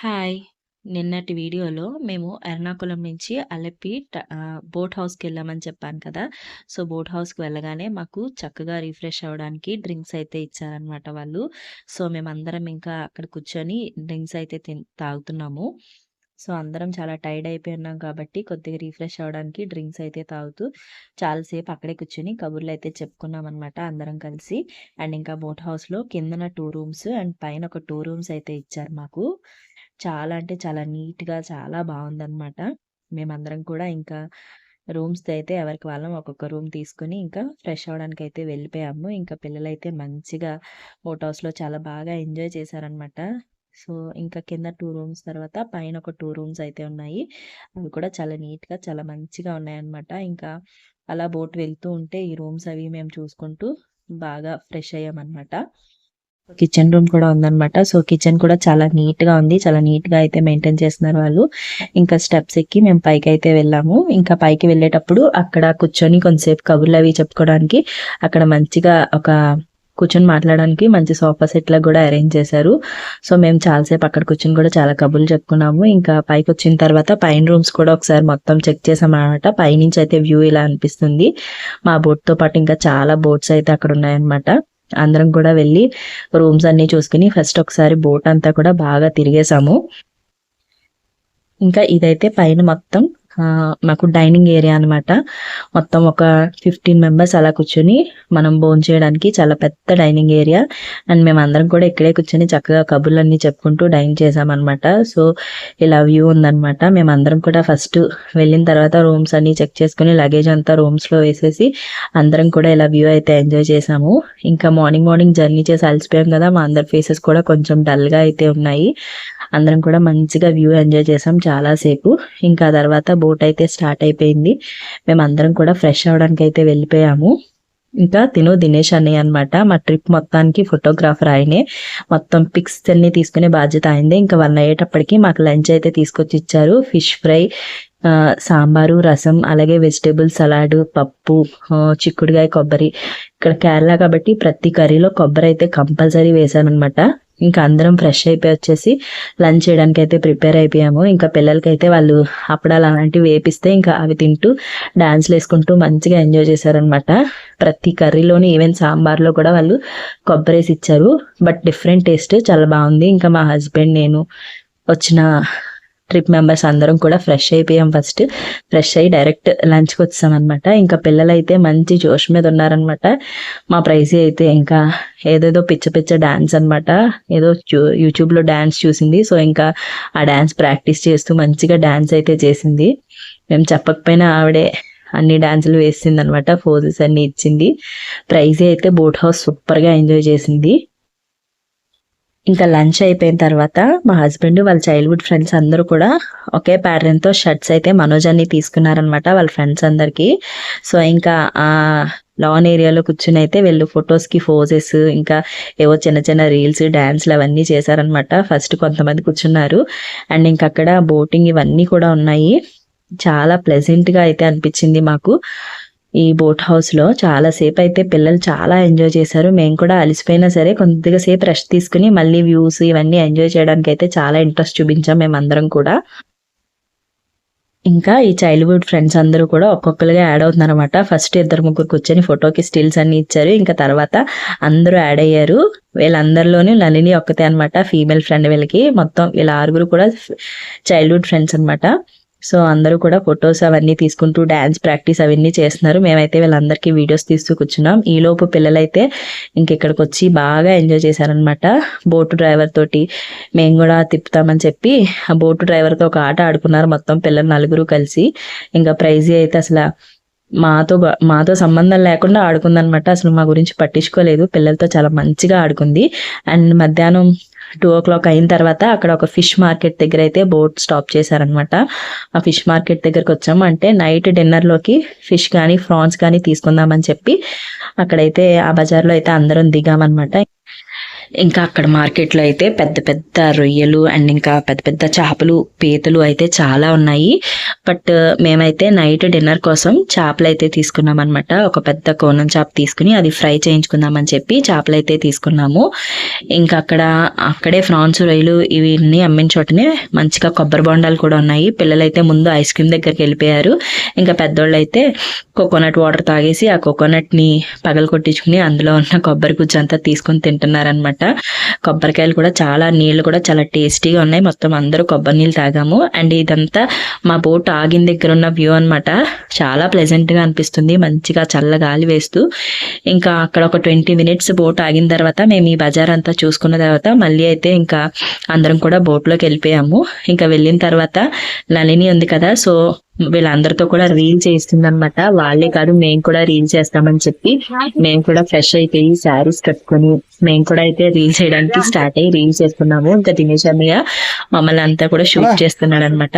Hi. నిన్నటి వీడియోలో మేము ఎర్నాకుళం నుంచి అలెప్పి ట హౌస్కి వెళ్ళామని చెప్పాను కదా! సో, బోట్ హౌస్‌కి వెళ్ళగానే మాకు చక్కగా రిఫ్రెష్ అవ్వడానికి డ్రింక్స్ అయితే ఇచ్చారనమాట వాళ్ళు. సో, మేమందరం ఇంకా అక్కడ కూర్చొని డ్రింక్స్ అయితే తాగుతున్నాము. సో, అందరం చాలా టైర్డ్ అయిపోయి ఉన్నాం కాబట్టి కొద్దిగా రీఫ్రెష్ అవ్వడానికి డ్రింక్స్ అయితే తాగుతూ చాలా సేపు అక్కడే కూర్చొని కబుర్లు అయితే చెప్పుకున్నాం అనమాట అందరం కలిసి. అండ్ ఇంకా బోట్ హౌస్‌లో కిందన టూ రూమ్స్ అండ్ పైన ఒక టూ రూమ్స్ అయితే ఇచ్చారు మాకు. చాలా అంటే చాలా నీట్‌గా చాలా బావుందనమాట. మేమందరం కూడా ఇంకా రూమ్స్‌తో అయితే ఎవరికి వాళ్ళం ఒక్కొక్క రూమ్ తీసుకొని ఇంకా ఫ్రెష్ అవ్వడానికైతే వెళ్ళిపోయాము. ఇంకా పిల్లలైతే మంచిగా బోట్ హౌస్‌లో చాలా బాగా ఎంజాయ్ చేశారనమాట. సో, ఇంకా కింద టూ రూమ్స్ తర్వాత పైన ఒక టూ రూమ్స్ అయితే ఉన్నాయి. అవి కూడా చాలా నీట్‌గా చాలా మంచిగా ఉన్నాయన్నమాట. ఇంకా అలా బోట్ వెళ్తూ ఉంటే ఈ రూమ్స్ అవి మేము చూసుకుంటూ బాగా ఫ్రెష్ అయ్యామన్నమాట కిచెన్ రూమ్ కూడా ఉందనమాట. సో, కిచెన్ కూడా చాలా నీట్‌గా ఉంది. చాలా నీట్‌గా అయితే మెయింటైన్ చేస్తున్నారు వాళ్ళు. ఇంకా స్టెప్స్ ఎక్కి మేము పైకి అయితే వెళ్ళాము. ఇంకా పైకి వెళ్ళేటప్పుడు అక్కడ కూర్చొని కొంతసేపు అవి చెప్పుకోవడానికి అక్కడ మంచిగా ఒక కూర్చొని మాట్లాడడానికి మంచి సోఫా సెట్‌లా కూడా అరేంజ్ చేశారు. సో, మేము చాలాసేపు అక్కడ కూర్చొని కూడా చాలా కబుర్లు చెప్పుకున్నాము. ఇంకా పైకి వచ్చిన తర్వాత పైన రూమ్స్ కూడా ఒకసారి మొత్తం చెక్ చేసామనమాట. పైనుంచి అయితే వ్యూ ఇలా అనిపిస్తుంది. మా బోట్‌తో పాటు ఇంకా చాలా బోట్స్ అయితే అక్కడ ఉన్నాయన్నమాట. అందరం కూడా వెళ్ళి రూమ్స్ అన్నీ చూసుకొని ఫస్ట్ ఒకసారి బోట్ అంతా కూడా బాగా తిరిగేసాము. ఇంకా ఇదైతే పైన మొత్తం మాకు డైనింగ్ ఏరియా అనమాట. మొత్తం ఒక 15 మెంబర్స్ అలా కూర్చొని మనం భోంచేయడానికి చాలా పెద్ద డైనింగ్ ఏరియా. అండ్ మేము అందరం కూడా ఇక్కడే కూర్చొని చక్కగా కబుర్లన్నీ చెప్పుకుంటూ డైన్ చేసామన్నమాట సో, ఇలా వ్యూ ఉందనమాట. అందరం కూడా ఫస్ట్ వెళ్ళిన తర్వాత రూమ్స్ అన్ని చెక్ చేసుకొని లగేజ్ అంతా రూమ్స్‌లో వేసేసి అందరం కూడా ఇలా వ్యూ అయితే ఎంజాయ్ చేసాము. ఇంకా మార్నింగ్ మార్నింగ్ జర్నీ చేసి అలసిపోయాం కదా! మా అందరి ఫేసెస్ కూడా కొంచెం డల్‌గా అయితే ఉన్నాయి. అందరం కూడా మంచిగా వ్యూ ఎంజాయ్ చేసాం చాలాసేపు ఇంకా తర్వాత బోట్ అయితే స్టార్ట్ అయిపోయింది. మేమందరం కూడా ఫ్రెష్ అవ్వడానికైతే వెళ్ళిపోయాము. ఇంకా తిను దినేష్ అన్నయ్య అనమాట. మా ట్రిప్ మొత్తానికి ఫోటోగ్రాఫర్ ఆయనే. మొత్తం పిక్స్ అన్నీ తీసుకునే బాధ్యత ఆయనదే. ఇంకా వన్ అయ్యేటప్పటికి మాకు లంచ్ అయితే తీసుకొచ్చి ఇచ్చారు. ఫిష్ ఫ్రై, సాంబారు, రసం అలాగే వెజిటేబుల్ సలాడ్, పప్పు, చిక్కుడుగాయ, కొబ్బరి. ఇక్కడ కేరళ కాబట్టి ప్రతి కర్రీలో కొబ్బరి అయితే కంపల్సరీ వేశామనమాట. ఇంకా అందరం ఫ్రెష్ అయిపోయి వచ్చేసి లంచ్ చేయడానికి అయితే ప్రిపేర్ అయిపోయాము. ఇంకా పిల్లలకైతే వాళ్ళు అప్పడాలు అలాంటివి వేపిస్తే ఇంకా అవి తింటూ డాన్స్లు వేసుకుంటూ మంచిగా ఎంజాయ్ చేశారనమాట. ప్రతి కర్రీలోని ఈవెన్ సాంబార్‌లో కూడా వాళ్ళు కొబ్బరేసి ఇచ్చారు. బట్ డిఫరెంట్ టేస్ట్ చాలా బాగుంది ఇంకా మా హస్బెండ్, నేను వచ్చిన ట్రిప్ మెంబర్స్ అందరం కూడా ఫ్రెష్ అయిపోయాం ఫస్ట్. ఫ్రెష్ అయ్యి డైరెక్ట్ లంచ్‌కి వచ్చాం అనమాట ఇంకా పిల్లలైతే మంచి జోష్ మీద ఉన్నారనమాట. మా ప్రైజీ అయితే ఇంకా ఏదేదో పిచ్చ పిచ్చ డాన్స్ అనమాట. ఏదో యూట్యూబ్‌లో డాన్స్ చూసింది. సో, ఇంకా ఆ డాన్స్ ప్రాక్టీస్ చేస్తూ మంచిగా డాన్స్ అయితే చేసింది. మేము చెప్పకపోయినా ఆవిడే అన్ని డాన్సులు అనమాట ఫోజస్ అన్ని ఇచ్చింది. ప్రైజ్ అయితే బోట్ హౌస్ సూపర్‌గా ఎంజాయ్ చేసింది. ఇంకా లంచ్ అయిపోయిన తర్వాత మా హస్బెండ్ వాళ్ళ చైల్డ్‌హుడ్ ఫ్రెండ్స్ అందరూ కూడా ఒకే ప్యాటర్న్‌తో షర్ట్స్ అయితే మనోజ్ అన్ని తీసుకున్నారనమాట వాళ్ళ ఫ్రెండ్స్ అందరికీ సో, ఇంకా ఆ లాన్ ఏరియాలో కూర్చొని అయితే వీళ్ళు ఫొటోస్కి ఫోజెస్ ఇంకా ఏవో చిన్న చిన్న రీల్స్, డ్యాన్స్లు అవన్నీ చేశారనమాట. ఫస్ట్ కొంతమంది కూర్చున్నారు. అండ్ ఇంకా అక్కడ బోటింగ్ ఇవన్నీ కూడా ఉన్నాయి. చాలా ప్లెజెంట్‌గా అయితే అనిపించింది మాకు. ఈ బోట్ హౌస్‌లో చాలాసేపు అయితే పిల్లలు చాలా ఎంజాయ్ చేశారు. మేము కూడా అలసిపోయినా సరే కొద్దిగా సేపు రెస్ట్ తీసుకుని మళ్ళీ వ్యూస్ ఇవన్నీ ఎంజాయ్ చేయడానికి అయితే చాలా ఇంట్రెస్ట్ చూపించాం మేమందరం కూడా. ఇంకా ఈ చైల్డ్‌హుడ్ ఫ్రెండ్స్ అందరూ కూడా ఒక్కొక్కరుగా యాడ్ అవుతున్నారు అనమాట ఫస్ట్ ఇద్దరు ముగ్గురు కూర్చొని ఫోటోకి స్టిల్స్ అన్నీ ఇచ్చారు. ఇంకా తర్వాత అందరూ యాడ్ అయ్యారు. వీళ్ళందరిలోనూ నలిని ఒక్కతే అనమాట ఫీమేల్ ఫ్రెండ్ వీళ్ళకి. మొత్తం వీళ్ళ ఆరుగురు కూడా చైల్డ్‌హుడ్ ఫ్రెండ్స్ అనమాట. సో, అందరూ కూడా ఫొటోస్ అవన్నీ తీసుకుంటూ డ్యాన్స్ ప్రాక్టీస్ అవన్నీ చేస్తున్నారు. మేమైతే వీళ్ళందరికీ వీడియోస్ తీస్తూ కూర్చున్నాం. ఈలోపు పిల్లలైతే ఇంకెక్కడికి ఇక్కడికొచ్చి బాగా ఎంజాయ్ చేశారనమాట. బోటు డ్రైవర్ తోటి మేము కూడా తిప్పుతామని చెప్పి ఆ బోటు డ్రైవర్‌తో ఒక ఆట ఆడుకున్నారు మొత్తం పిల్లలు నలుగురు కలిసి. ఇంకా ప్రైజీ అయితే అసలు మాతో మాతో సంబంధం లేకుండా ఆడుకుందనమాట. అసలు మా గురించి పట్టించుకోలేదు. పిల్లలతో చాలా మంచిగా ఆడుకుంది. అండ్ మధ్యాహ్నం 2:00 అయిన తర్వాత అక్కడ ఒక ఫిష్ మార్కెట్ దగ్గర అయితే బోట్ స్టాప్ చేశారనమాట. ఆ ఫిష్ మార్కెట్ దగ్గరకొచ్చాము. అంటే నైట్ డిన్నర్‌లోకి ఫిష్ కానీ, ప్రాన్స్ కానీ తీసుకుందామని చెప్పి అక్కడైతే ఆ బజార్‌లో అయితే అందరం దిగామనమాట. ఇంకా అక్కడ మార్కెట్లో అయితే పెద్ద పెద్ద రొయ్యలు అండ్ ఇంకా పెద్ద పెద్ద చేపలు పీతలు అయితే చాలా ఉన్నాయి. బట్ మేమైతే నైట్ డిన్నర్ కోసం చేపలు అయితే తీసుకున్నాం అనమాట ఒక పెద్ద కోనం చేప తీసుకుని అది ఫ్రై చేయించుకుందామని చెప్పి చేపలు అయితే తీసుకున్నాము. ఇంకా అక్కడ అక్కడే ఫ్రాన్స్ రొయ్యలు ఇవన్నీ అమ్మిన చోటనే మంచిగా కొబ్బరి బొండాలు కూడా ఉన్నాయి. పిల్లలైతే ముందు ఐస్ క్రీమ్ దగ్గరికి వెళ్ళిపోయారు. ఇంకా పెద్దోళ్ళు అయితే కోకోనట్ వాటర్ తాగేసి ఆ కోకోనట్ని పగలు పగల కొట్టించుకుని అందులో ఉన్న కొబ్బరి గుజ్జు అంతా తీసుకొని తింటున్నారనమాట కొబ్బరికాయలు కూడా చాలా నీళ్ళు కూడా చాలా టేస్టీగా ఉన్నాయి. మొత్తం అందరూ కొబ్బరి నీళ్ళు తాగాము. అండ్ ఇదంతా మా బోట్ ఆగిన దగ్గర ఉన్న వ్యూ అన్నమాట. చాలా ప్లెజెంట్గా అనిపిస్తుంది. మంచిగా చల్ల గాలి వేస్తూ. ఇంకా అక్కడ ఒక ట్వంటీ మినిట్స్ బోట్ ఆగిన తర్వాత మేము ఈ బజార్ అంతా చూసుకున్న తర్వాత మళ్ళీ అయితే ఇంకా అందరం కూడా బోట్లోకి వెళ్ళిపోయాము. ఇంకా వెళ్ళిన తర్వాత నలిని ఉంది కదా సో వీళ్ళందరితో కూడా రీల్ చేస్తుంది అనమాట వాళ్ళే కాదు మేము కూడా రీల్ చేస్తామని చెప్పి మేము కూడా ఫ్రెష్ అయిపోయి శారీస్ కట్టుకొని మేము కూడా అయితే రీల్ చేయడానికి స్టార్ట్ అయ్యి రీల్ చేస్తున్నాము. ఇంకా దినేష్ అన్నయ్య మమ్మల్ని అంతా కూడా షూట్ చేస్తున్నాడు అనమాట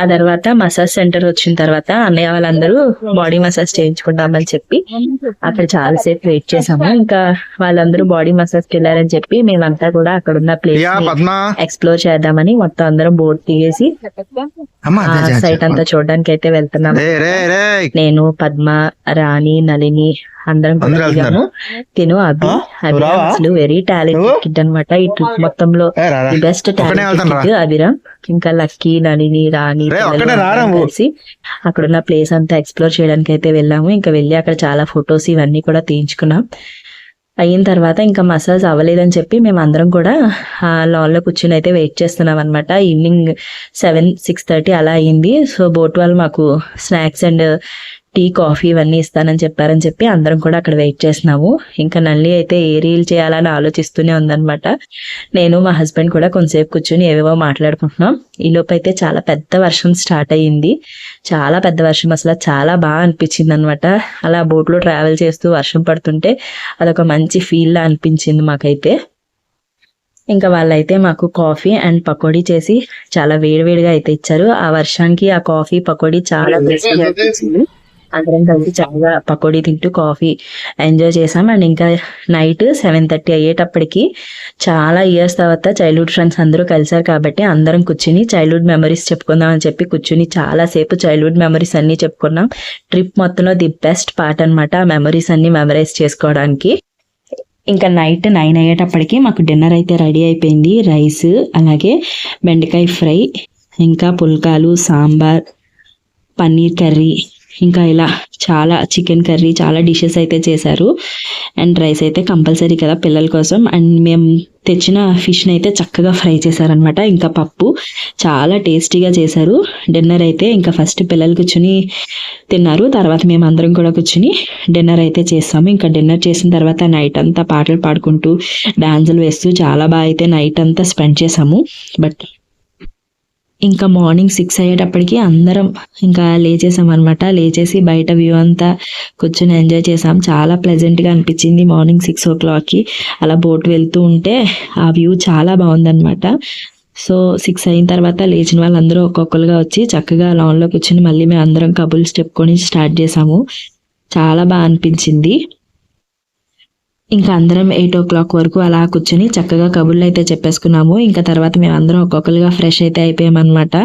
ఆ తర్వాత మసాజ్ సెంటర్ వచ్చిన తర్వాత అన్నయ్య వాళ్ళందరూ బాడీ మసాజ్ చేయించుకుంటామని చెప్పి అక్కడ చాలా సేపు వెయిట్ చేసాము. ఇంకా వాళ్ళందరూ బాడీ మసాజ్ వెళ్ళారని చెప్పి మేమంతా కూడా అక్కడ ఉన్న ప్లేస్ ఎక్స్ప్లోర్ చేద్దామని మొత్తం అందరం బోట్ తీసేసి సైట్. అంతా చూడడానికి అయితే వెళ్తున్నాం నేను పద్మ రాణి నళిని అందరం దిగాము తిను అభి? అభిరామ్? అసలు వెరీ టాలెంట్ నువ్వు? కిడ్ అనమాట ఈ ట్రిప్ మొత్తంలో. ది బెస్ట్ ఒక్కనే టాలెంట్ వెళ్తాను రా. కిడ్ అభిరామ్ ఇంకా లక్కీ నళిని రాణి. కలిసి అక్కడ ఉన్న ప్లేస్ అంతా ఎక్స్ప్లోర్ చేయడానికి అయితే వెళ్ళాము ఇంకా వెళ్ళి అక్కడ చాలా ఫొటోస్ ఇవన్నీ కూడా తీయించుకున్నాం అయిన తర్వాత ఇంకా మసాజ్ అవ్వలేదని చెప్పి మేము అందరం కూడా ఆ లో కూర్చుని అయితే వెయిట్ చేస్తున్నాం అనమాట ఈవినింగ్ సెవెన్ సిక్స్ థర్టీ అలా అయింది. సో బోట్ వాళ్ళు మాకు స్నాక్స్ అండ్ టీ కాఫీ ఇవన్నీ ఇస్తానని చెప్పారని చెప్పి అందరం కూడా అక్కడ వెయిట్ చేస్తున్నాము. ఇంకా నల్లి అయితే ఏ రీల్ చేయాలని ఆలోచిస్తూనే ఉందన్నమాట. నేను మా హస్బెండ్ కూడా కొంతసేపు కూర్చొని ఏవేవో మాట్లాడుకుంటున్నాం. ఈ లోపు అయితే చాలా పెద్ద వర్షం స్టార్ట్ అయ్యింది. చాలా పెద్ద వర్షం అసలు చాలా బాగా అనిపించింది అనమాట అలా boat లో ట్రావెల్ చేస్తూ వర్షం పడుతుంటే అదొక మంచి ఫీల్ లా అనిపించింది మాకైతే. ఇంకా వాళ్ళైతే మాకు కాఫీ అండ్ పకోడీ చేసి చాలా వేడివేడిగా అయితే ఇచ్చారు. ఆ వర్షానికి ఆ కాఫీ పకోడీ చాలా టేస్టీగా అనిపించింది. అందరం కలిసి చాలా పకోడీ తింటూ కాఫీ ఎంజాయ్ చేసాం. అండ్ ఇంకా నైట్ సెవెన్ థర్టీ అయ్యేటప్పటికి చాలా ఇయర్స్ తర్వాత చైల్డ్హుడ్ ఫ్రెండ్స్ అందరూ కలిసారు కాబట్టి అందరం కూర్చుని చైల్డ్హుడ్ మెమరీస్ చెప్పుకుందాం అని చెప్పి కూర్చుని చాలాసేపు చైల్డ్హుడ్ మెమరీస్ అన్ని చెప్పుకున్నాం. ట్రిప్ మొత్తంలో ది బెస్ట్ పార్ట్ అనమాట ఆ మెమరీస్ అన్ని మెమరైజ్ చేసుకోవడానికి. ఇంకా నైట్ నైన్ అయ్యేటప్పటికి మాకు డిన్నర్ అయితే రెడీ అయిపోయింది. రైస్ అలాగే బెండకాయ ఫ్రై ఇంకా పుల్కాలు సాంబార్ పన్నీర్ కర్రీ ఇంకా ఇలా చాలా చికెన్ కర్రీ చాలా డిషెస్ అయితే చేశారు. అండ్ రైస్ అయితే కంపల్సరీ కదా పిల్లల కోసం. అండ్ మేము తెచ్చిన ఫిష్ని అయితే చక్కగా ఫ్రై చేశారనమాట ఇంకా పప్పు చాలా టేస్టీగా చేశారు. డిన్నర్ అయితే ఇంకా ఫస్ట్ పిల్లలు కూర్చుని తిన్నారు. తర్వాత మేము అందరం కూడా కూర్చుని డిన్నర్ అయితే చేస్తాము. ఇంకా డిన్నర్ చేసిన తర్వాత నైట్ అంతా పాటలు పాడుకుంటూ డాన్సులు వేస్తూ చాలా బాగా అయితే నైట్ అంతా స్పెండ్ చేసాము బట్ ఇంకా మార్నింగ్ సిక్స్ అయ్యేటప్పటికి అందరం ఇంకా లేచేసాం అనమాట లేచేసి బయట వ్యూ అంతా కూర్చొని ఎంజాయ్ చేసాం. చాలా ప్లెజెంట్గా అనిపించింది మార్నింగ్ సిక్స్ ఓ క్లాక్కి. అలా బోట్ వెళ్తూ ఉంటే ఆ వ్యూ చాలా బాగుందనమాట సో సిక్స్ అయిన తర్వాత లేచిన వాళ్ళందరూ ఒక్కొక్కరుగా వచ్చి చక్కగా లాన్లో కూర్చొని మళ్ళీ మేము అందరం కబుల్స్ చెప్పుకొని స్టార్ట్ చేసాము. చాలా బాగా అనిపించింది. ఇంకా అందరం ఎయిట్ ఓ క్లాక్ వరకు అలా కూర్చొని చక్కగా కబుర్లు అయితే చెప్పేసుకున్నాము. ఇంకా తర్వాత మేము అందరం ఒక్కొక్కరుగా ఫ్రెష్ అయితే అయిపోయామన్నమాట.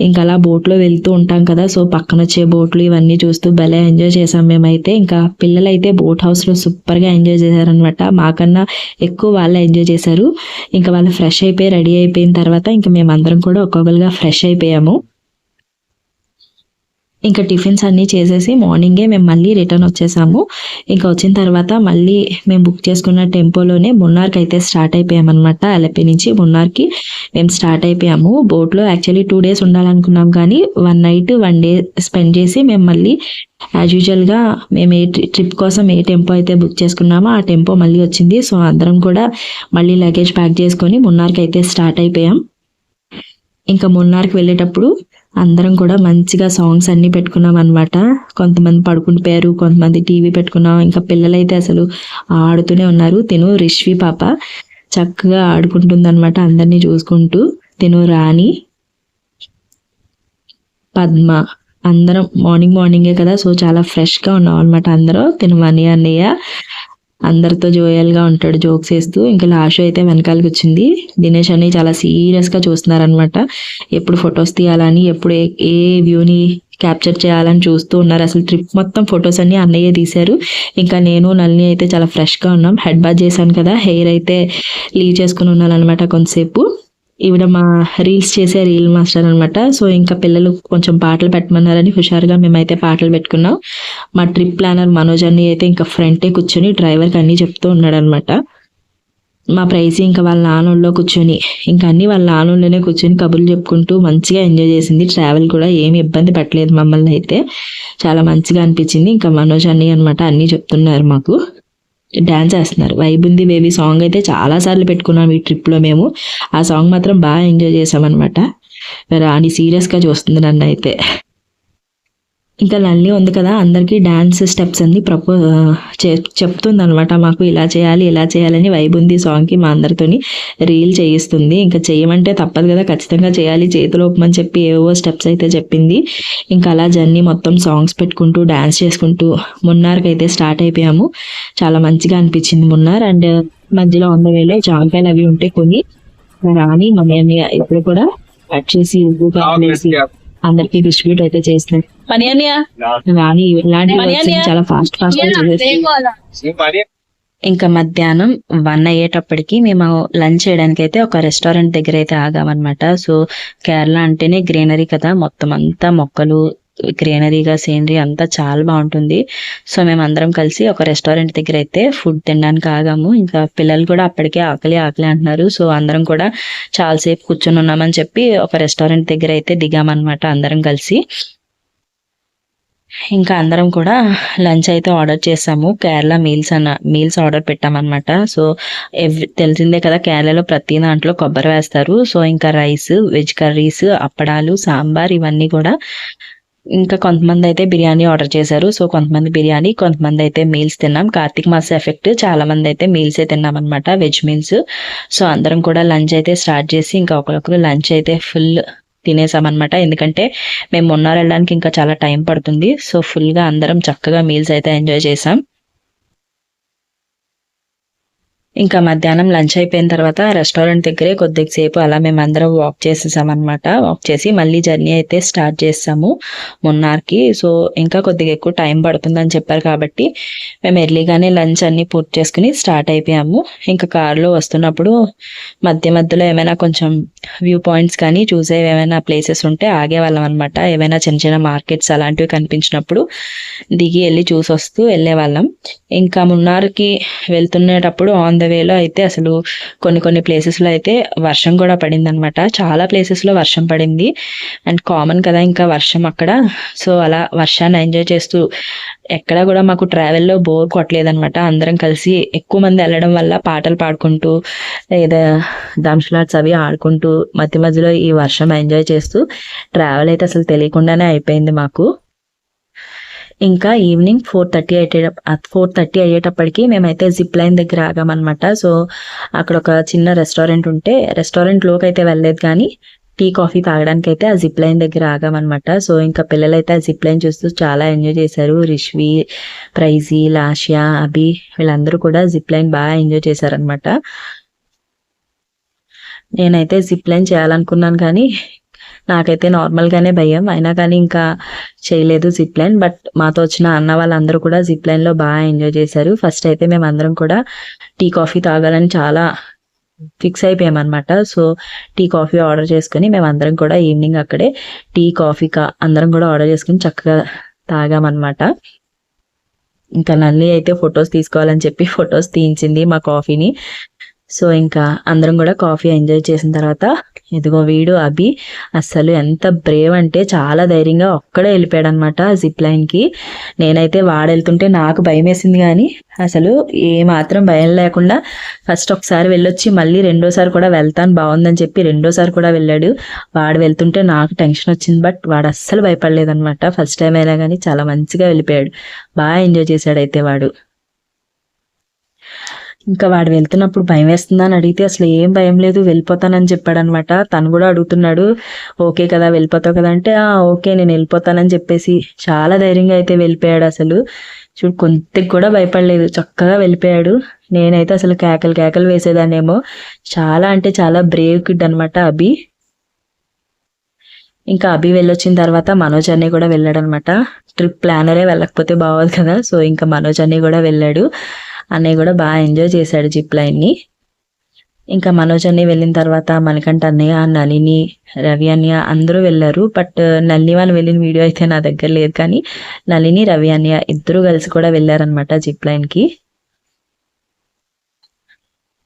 ఇంకా అలా బోట్లో వెళ్తూ ఉంటాం కదా సో పక్కన వచ్చే బోట్లు ఇవన్నీ చూస్తూ భలే ఎంజాయ్ చేసాం మేమైతే. ఇంకా పిల్లలైతే బోట్ హౌస్లో సూపర్గా ఎంజాయ్ చేశారనమాట మాకన్నా ఎక్కువ వాళ్ళే ఎంజాయ్ చేశారు. ఇంకా వాళ్ళు ఫ్రెష్ అయిపోయి రెడీ అయిపోయిన తర్వాత ఇంకా మేమందరం కూడా ఒక్కొక్కరుగా ఫ్రెష్ అయిపోయాము. ఇంకా టిఫిన్స్ అన్నీ చేసేసి మార్నింగే మేము మళ్ళీ రిటర్న్ వచ్చేసాము. ఇంకా వచ్చిన తర్వాత మళ్ళీ మేము బుక్ చేసుకున్న టెంపోలోనే మున్నార్కి అయితే స్టార్ట్ అయిపోయామన్నమాట. అలపి నుంచి మున్నార్కి మేము స్టార్ట్ అయిపోయాము. బోట్లో యాక్చువల్లీ టూ డేస్ ఉండాలనుకున్నాం కానీ one night one day spend చేసి మేము మళ్ళీ యాజ్ యూజువల్గా మేము ఏ ట్రిప్ కోసం ఏ టెంపో అయితే బుక్ చేసుకున్నామో ఆ టెంపో మళ్ళీ వచ్చింది. సో అందరం కూడా మళ్ళీ లగేజ్ ప్యాక్ చేసుకొని మున్నార్కి అయితే స్టార్ట్ అయిపోయాం. ఇంకా మున్నార్కి వెళ్ళేటప్పుడు అందరం కూడా మంచిగా సాంగ్స్ అన్ని పెట్టుకున్నాం అనమాట కొంతమంది పడుకుండిపోయారు కొంతమంది టీవీ పెట్టుకున్నాం. ఇంకా పిల్లలైతే అసలు ఆడుతూనే ఉన్నారు. తిను రిష్వి పాప చక్కగా ఆడుకుంటుంది అనమాట అందరినీ చూసుకుంటూ. తిను రాణి పద్మ. అందరం మార్నింగ్ మార్నింగే కదా. సో చాలా ఫ్రెష్గా ఉన్నాం అనమాట అందరూ. తిను మనీ అన్నయ్య. అందరితో జోయల్గా ఉంటాడు జోక్స్ వేస్తూ. ఇంకా లాషో అయితే వెనకాలకి వచ్చింది. దినేష్ అని చాలా సీరియస్గా చూస్తున్నారనమాట ఎప్పుడు ఫొటోస్ తీయాలని ఎప్పుడు ఏ ఏ వ్యూని క్యాప్చర్ చేయాలని చూస్తూ ఉన్నారు. అసలు ట్రిప్ మొత్తం ఫొటోస్ అన్ని అన్నయ్య తీశారు. ఇంకా నేను నల్ని అయితే చాలా ఫ్రెష్గా ఉన్నాం. హెడ్ బాత్ చేశాను కదా హెయిర్ అయితే లీవ్ చేసుకుని ఉన్నాను అనమాట కొంతసేపు. ఈవిడ మా రీల్స్ చేసే రీల్ మాస్టర్ అనమాట సో ఇంకా పిల్లలు కొంచెం పాటలు పెట్టమన్నారని హుషారుగా మేమైతే పాటలు పెట్టుకున్నాం. మా ట్రిప్ ప్లానర్ మనోజ్ అన్ని అయితే ఇంకా ఫ్రంటే కూర్చొని డ్రైవర్కి అన్నీ చెప్తూ ఉన్నాడనమాట మా ప్రైజ్ ఇంకా వాళ్ళ నాన్నోళ్ళలో కూర్చొని ఇంకా అన్ని వాళ్ళ నాన్నోళ్ళనే కూర్చొని కబుర్లు చెప్పుకుంటూ మంచిగా ఎంజాయ్ చేసింది. ట్రావెల్ కూడా ఏమి ఇబ్బంది పెట్టలేదు మమ్మల్ని అయితే. చాలా మంచిగా అనిపించింది. ఇంకా మనోజ్ అన్ని అనమాట అన్నీ చెప్తున్నారు మాకు. డ్యాన్స్ వేస్తున్నారు. వైబ్ ఉంది బేబీ సాంగ్ అయితే చాలా సార్లు పెట్టుకున్నాం ఈ ట్రిప్లో మేము. ఆ సాంగ్ మాత్రం బాగా ఎంజాయ్ చేసామన్నమాట రాణి సీరియస్గా చూస్తుంది నన్ను అయితే ఇంకా నల్లి ఉంది కదా అందరికీ డాన్స్ స్టెప్స్ అన్ని ప్రపో చెప్తుంది అనమాట మాకు ఇలా చేయాలి ఇలా చేయాలని వైబ్ ఉంది సాంగ్కి మా అందరితోని. రీల్ చేయిస్తుంది. ఇంకా చేయమంటే తప్పదు కదా ఖచ్చితంగా చేయాలి. చేతిలో ఒప్పమని చెప్పి ఏవో స్టెప్స్ అయితే చెప్పింది. ఇంకా అలా జర్నీ మొత్తం సాంగ్స్ పెట్టుకుంటూ డాన్స్ చేసుకుంటూ మున్నార్కి అయితే స్టార్ట్ అయిపోయాము. చాలా మంచిగా అనిపించింది మున్నార్. అండ్ మధ్యలో వంద వేలో జాంకాయలు అవి ఉంటే కొన్ని రాని మమ్మీ ఇప్పుడు కూడా కట్ చేసి వేసి అందరికి డిస్ట్రిబ్యూట్ అయితే చేస్తున్నాయి పని రాని ఇలాంటి? చాలా ఫాస్ట్ ఫాస్ట్ ఇంకా మధ్యాహ్నం వన్ అయ్యేటప్పటికి మేము లంచ్ చేయడానికి అయితే ఒక రెస్టారెంట్ దగ్గర అయితే ఆగామన్నమాట. సో కేరళ అంటేనే గ్రీనరీ కదా మొత్తం అంతా మొక్కలు గ్రీనరీగా సీనరీ అంతా చాలా బాగుంటుంది. సో మేము అందరం కలిసి ఒక రెస్టారెంట్ దగ్గర అయితే ఫుడ్ తినడానికి ఆగాము. ఇంకా పిల్లలు కూడా అప్పటికే ఆకలి ఆకలి అంటున్నారు. సో అందరం కూడా చాలాసేపు కూర్చొని ఉన్నామని చెప్పి ఒక రెస్టారెంట్ దగ్గర అయితే దిగామన్నమాట అందరం కలిసి. ఇంకా అందరం కూడా లంచ్ అయితే ఆర్డర్ చేసాము. కేరళ మీల్స్ అన్న మీల్స్ ఆర్డర్ పెట్టామన్నమాట. సో ఎవ్- తెలిసిందే కదా కేరళలో ప్రతి దాంట్లో కొబ్బరి వేస్తారు. సో ఇంకా రైస్ వెజ్ కర్రీస్ అప్పడాలు సాంబార్ ఇవన్నీ కూడా ఇంకా కొంతమంది అయితే బిర్యానీ ఆర్డర్ చేశారు. సో కొంతమంది బిర్యానీ కొంతమంది అయితే మీల్స్ తిన్నాం. కార్తీక మాస ఎఫెక్ట్ చాలా మంది అయితే మీల్సే తిన్నాం అనమాట వెజ్ మీల్స్. సో అందరం కూడా లంచ్ అయితే స్టార్ట్ చేసి ఇంకా ఒకరొకరు లంచ్ అయితే ఫుల్ తినేసామన్నమాట. ఎందుకంటే మేము మొన్నారు వెళ్ళడానికి ఇంకా చాలా టైం పడుతుంది. సో ఫుల్గా అందరం చక్కగా మీల్స్ అయితే ఎంజాయ్ చేసాం. ఇంకా మధ్యాహ్నం లంచ్ అయిపోయిన తర్వాత రెస్టారెంట్ దగ్గరే కొద్దిసేపు అలా మేము అందరం వాక్ చేసేసామన్నమాట. వాక్ చేసి మళ్ళీ జర్నీ అయితే స్టార్ట్ చేస్తాము మున్నార్కి. సో ఇంకా కొద్దిగా ఎక్కువ టైం పడుతుందని చెప్పారు కాబట్టి మేము ఎర్లీగానే లంచ్ అన్ని పూర్తి చేసుకుని స్టార్ట్ అయిపోయాము. ఇంకా కారులో వస్తున్నప్పుడు మధ్య మధ్యలో ఏమైనా కొంచెం వ్యూ పాయింట్స్ కానీ చూసేవి ఏమైనా ప్లేసెస్ ఉంటే ఆగేవాళ్ళం అనమాట ఏమైనా చిన్న చిన్న మార్కెట్స్ అలాంటివి కనిపించినప్పుడు దిగి వెళ్ళి చూసి వస్తూ వెళ్ళేవాళ్ళం ఇంకా మున్నార్కి వెళ్తున్నప్పుడు ఆన్ ద వేలో అయితే అసలు కొన్ని కొన్ని ప్లేసెస్లో అయితే వర్షం కూడా పడింది అనమాట చాలా ప్లేసెస్లో వర్షం పడింది. అండ్ కామన్ కదా ఇంకా వర్షం అక్కడ. సో అలా వర్షాన్ని ఎంజాయ్ చేస్తూ ఎక్కడా కూడా మాకు ట్రావెల్లో బోర్ కొట్టలేదనమాట అందరం కలిసి ఎక్కువ మంది వెళ్ళడం వల్ల పాటలు పాడుకుంటూ లేదా దంషలాట్స్ అవి ఆడుకుంటూ మధ్య మధ్యలో ఈ వర్షం ఎంజాయ్ చేస్తూ ట్రావెల్ అయితే అసలు తెలియకుండానే అయిపోయింది మాకు. ఇంకా ఈవినింగ్ ఫోర్ థర్టీ అయ్యే ఫోర్ థర్టీ అయ్యేటప్పటికి మేమైతే జిప్ లైన్ దగ్గర ఆగామన్నమాట. సో అక్కడ ఒక చిన్న రెస్టారెంట్ ఉంటే రెస్టారెంట్లోకి అయితే వెళ్ళలేదు కానీ టీ కాఫీ తాగడానికి అయితే ఆ జిప్ లైన్ దగ్గర ఆగామన్నమాట. సో ఇంకా పిల్లలైతే ఆ జిప్ లైన్ చూస్తూ చాలా ఎంజాయ్ చేశారు. రిష్వి ప్రైజీ లాషియా అభి వీళ్ళందరూ కూడా జిప్ లైన్ బాగా ఎంజాయ్ చేశారనమాట నేనైతే జిప్ లైన్ చేయాలనుకున్నాను కానీ నాకైతే నార్మల్గానే భయం. అయినా కానీ ఇంకా చేయలేదు జిప్ లైన్ బట్ మాతో వచ్చిన అన్న వాళ్ళందరూ కూడా జిప్ లైన్లో బాగా ఎంజాయ్ చేశారు. ఫస్ట్ అయితే మేము అందరం కూడా టీ కాఫీ తాగాలని చాలా ఫిక్స్ అయిపోయామన్నమాట. సో టీ కాఫీ ఆర్డర్ చేసుకుని మేము అందరం కూడా ఈవినింగ్ అక్కడే టీ కాఫీ కా అందరం కూడా ఆర్డర్ చేసుకుని చక్కగా తాగామన్నమాట. ఇంకా నల్లి అయితే ఫొటోస్ తీసుకోవాలని చెప్పి ఫొటోస్ తీయించింది మా కాఫీని సో ఇంకా అందరం కూడా కాఫీ ఎంజాయ్ చేసిన తర్వాత ఇదిగో వీడు అభి అస్సలు ఎంత బ్రేవ్ అంటే చాలా ధైర్యంగా ఒక్కడే వెళ్ళిపోయాడు అనమాట జిప్ లైన్కి నేనైతే వాడెళ్తుంటే నాకు భయం వేసింది కానీ అసలు ఏమాత్రం భయం లేకుండా ఫస్ట్ ఒకసారి వెళ్ళొచ్చి మళ్ళీ రెండోసారి కూడా వెళ్తాను బాగుందని చెప్పి రెండోసారి కూడా వెళ్ళాడు. వాడు వెళ్తుంటే నాకు టెన్షన్ వచ్చింది బట్ వాడు అస్సలు భయపడలేదనమాట. ఫస్ట్ టైం అయినా కానీ చాలా మంచిగా వెళ్ళిపోయాడు. బాగా ఎంజాయ్ చేశాడు అయితే వాడు. ఇంకా వాడు వెళ్తున్నప్పుడు భయం వేస్తుందా అని అడిగితే అసలు ఏం భయం లేదు వెళ్ళిపోతానని చెప్పాడు అనమాట తను కూడా అడుగుతున్నాడు ఓకే కదా వెళ్ళిపోతావు కదా అంటే "ఆ, ఓకే నేను వెళ్ళిపోతానని చెప్పేసి చాలా ధైర్యంగా అయితే వెళ్ళిపోయాడు అసలు. చూడు కొంతకి కూడా భయపడలేదు చక్కగా వెళ్ళిపోయాడు. నేనైతే అసలు కేకలు కేకలు వేసేదాన్నేమో. చాలా అంటే చాలా బ్రేవ్ కిడ్ అనమాట అభి. ఇంకా అభి వెళ్ళొచ్చిన తర్వాత మనోజ్ అన్ని కూడా వెళ్ళాడు అనమాట ట్రిప్ ప్లానరే వెళ్ళకపోతే బాగోదు కదా సో ఇంకా మనోజ్ అన్ని కూడా వెళ్ళాడు. అన్నయ్య కూడా బాగా ఎంజాయ్ చేశాడు జిప్ లైన్ని ఇంకా మనోజ్ అన్నయ్య వెళ్ళిన తర్వాత మనకంట అన్నయ్య నలిని రవి అన్నయ్య అందరూ వెళ్ళారు. బట్ uh, నలిని వాళ్ళు వెళ్ళిన వీడియో అయితే నా దగ్గర లేదు. కానీ నలిని రవి అన్నయ్య ఇద్దరు కలిసి కూడా వెళ్ళారనమాట జిప్ లైన్కి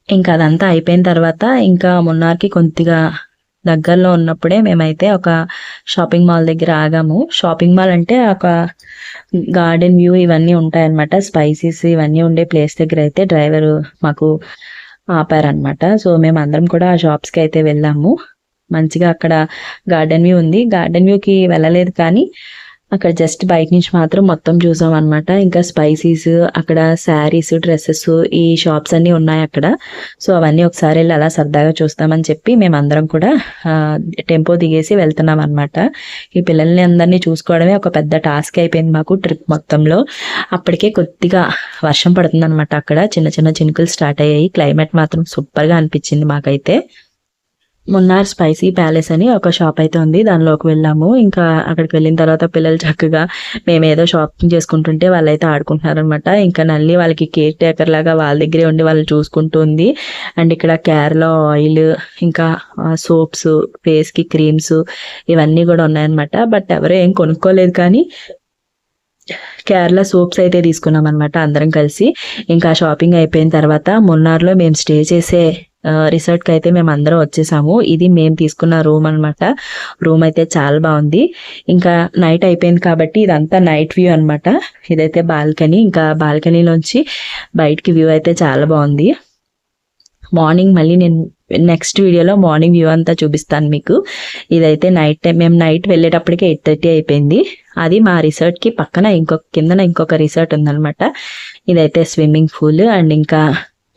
ఇంకా అదంతా అయిపోయిన తర్వాత ఇంకా మున్నార్కి కొద్దిగా దగ్గరలో ఉన్నప్పుడే మేమైతే ఒక షాపింగ్ మాల్ దగ్గర ఆగాము. షాపింగ్ మాల్ అంటే ఒక గార్డెన్ వ్యూ ఇవన్నీ ఉంటాయన్నమాట. స్పైసీస్ ఇవన్నీ ఉండే ప్లేస్ దగ్గర అయితే డ్రైవర్ మాకు ఆపారనమాట సో మేము అందరం కూడా ఆ షాప్స్కి అయితే వెళ్ళాము. మంచిగా అక్కడ గార్డెన్ వ్యూ ఉంది. గార్డెన్ వ్యూకి వెళ్ళలేదు కానీ అక్కడ జస్ట్ బయట నుంచి మాత్రం మొత్తం చూసాం అనమాట ఇంకా స్పైసీస్ అక్కడ శారీస్ డ్రెస్సెస్ ఈ షాప్స్ అన్నీ ఉన్నాయి అక్కడ. సో అవన్నీ ఒకసారి వెళ్ళి అలా సరదాగా చూస్తామని చెప్పి మేమందరం కూడా టెంపో దిగేసి వెళ్తున్నాం అనమాట ఈ పిల్లల్ని అందరినీ చూసుకోవడమే ఒక పెద్ద టాస్క్ అయిపోయింది మాకు ట్రిప్ మొత్తంలో. అప్పటికే కొద్దిగా వర్షం పడుతుంది అనమాట అక్కడ. చిన్న చిన్న చినుకులు స్టార్ట్ అయ్యాయి. క్లైమేట్ మాత్రం సూపర్గా అనిపించింది మాకైతే. మున్నార్ స్పైసీ ప్యాలెస్ అని ఒక షాప్ అయితే ఉంది. దానిలోకి వెళ్ళాము. ఇంకా అక్కడికి వెళ్ళిన తర్వాత పిల్లలు చక్కగా మేము ఏదో షాపింగ్ చేసుకుంటుంటే వాళ్ళైతే ఆడుకుంటున్నారనమాట ఇంకా నల్లి వాళ్ళకి కేర్ టేకర్ లాగా వాళ్ళ దగ్గరే ఉండి వాళ్ళు చూసుకుంటుంది అండ్ ఇక్కడ కేరళ ఆయిల్ ఇంకా సోప్స్ ఫేస్కి క్రీమ్స్ ఇవన్నీ కూడా ఉన్నాయన్నమాట. బట్ ఎవరో ఏం కొనుక్కోలేదు కానీ కేరళ సోప్స్ అయితే తీసుకున్నాం అనమాట అందరం కలిసి. ఇంకా షాపింగ్ అయిపోయిన తర్వాత మున్నార్లో మేము స్టే చేసే రిసార్ట్కి అయితే మేము అందరం వచ్చేసాము. ఇది మేము తీసుకున్న రూమ్ అనమాట రూమ్ అయితే చాలా బాగుంది. ఇంకా నైట్ అయిపోయింది కాబట్టి ఇదంతా నైట్ వ్యూ అనమాట ఇదైతే బాల్కనీ. ఇంకా బాల్కనీలోంచి బయటికి వ్యూ అయితే చాలా బాగుంది. మార్నింగ్ మళ్ళీ నేను నెక్స్ట్ వీడియోలో మార్నింగ్ వ్యూ అంతా చూపిస్తాను మీకు. ఇదైతే నైట్ టైం. మేము నైట్ వెళ్ళేటప్పటికి ఎయిట్ థర్టీ అయిపోయింది. అది మా రిసార్ట్కి పక్కన ఇంకొక కిందన ఇంకొక రిసార్ట్ ఉందనమాట ఇదైతే స్విమ్మింగ్ పూల్ అండ్ ఇంకా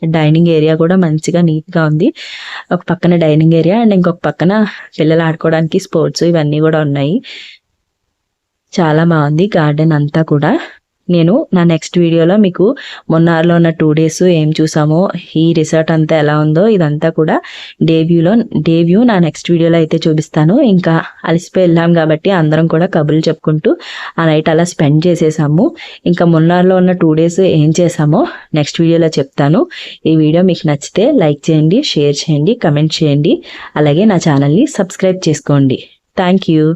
డైనింగ్ ఏరియా కూడా మంచిగా నీట్గా ఉంది. ఒక పక్కన డైనింగ్ ఏరియా అండ్ ఇంకొక పక్కన పిల్లలు ఆడుకోవడానికి స్పోర్ట్స్ ఇవన్నీ కూడా ఉన్నాయి. చాలా బాగుంది గార్డెన్ అంతా కూడా. నేను నా నెక్స్ట్ వీడియోలో మీకు మొన్నార్లో ఉన్న టూ డేస్ ఏం చూసామో ఈ రిసార్ట్ అంతా ఎలా ఉందో ఇదంతా కూడా డే వ్యూలో డే వ్యూ నా నెక్స్ట్ వీడియోలో అయితే చూపిస్తాను. ఇంకా అలసిపోయి వెళ్ళాం కాబట్టి అందరం కూడా కబుర్లు చెప్పుకుంటూ ఆ నైట్ అలా స్పెండ్ చేసేసాము. ఇంకా మొన్నార్లో ఉన్న టూ డేస్ ఏం చేసామో నెక్స్ట్ వీడియోలో చెప్తాను. ఈ వీడియో మీకు నచ్చితే లైక్ చేయండి షేర్ చేయండి కమెంట్ చేయండి. అలాగే నా ఛానల్ని సబ్స్క్రైబ్ చేసుకోండి. Thank you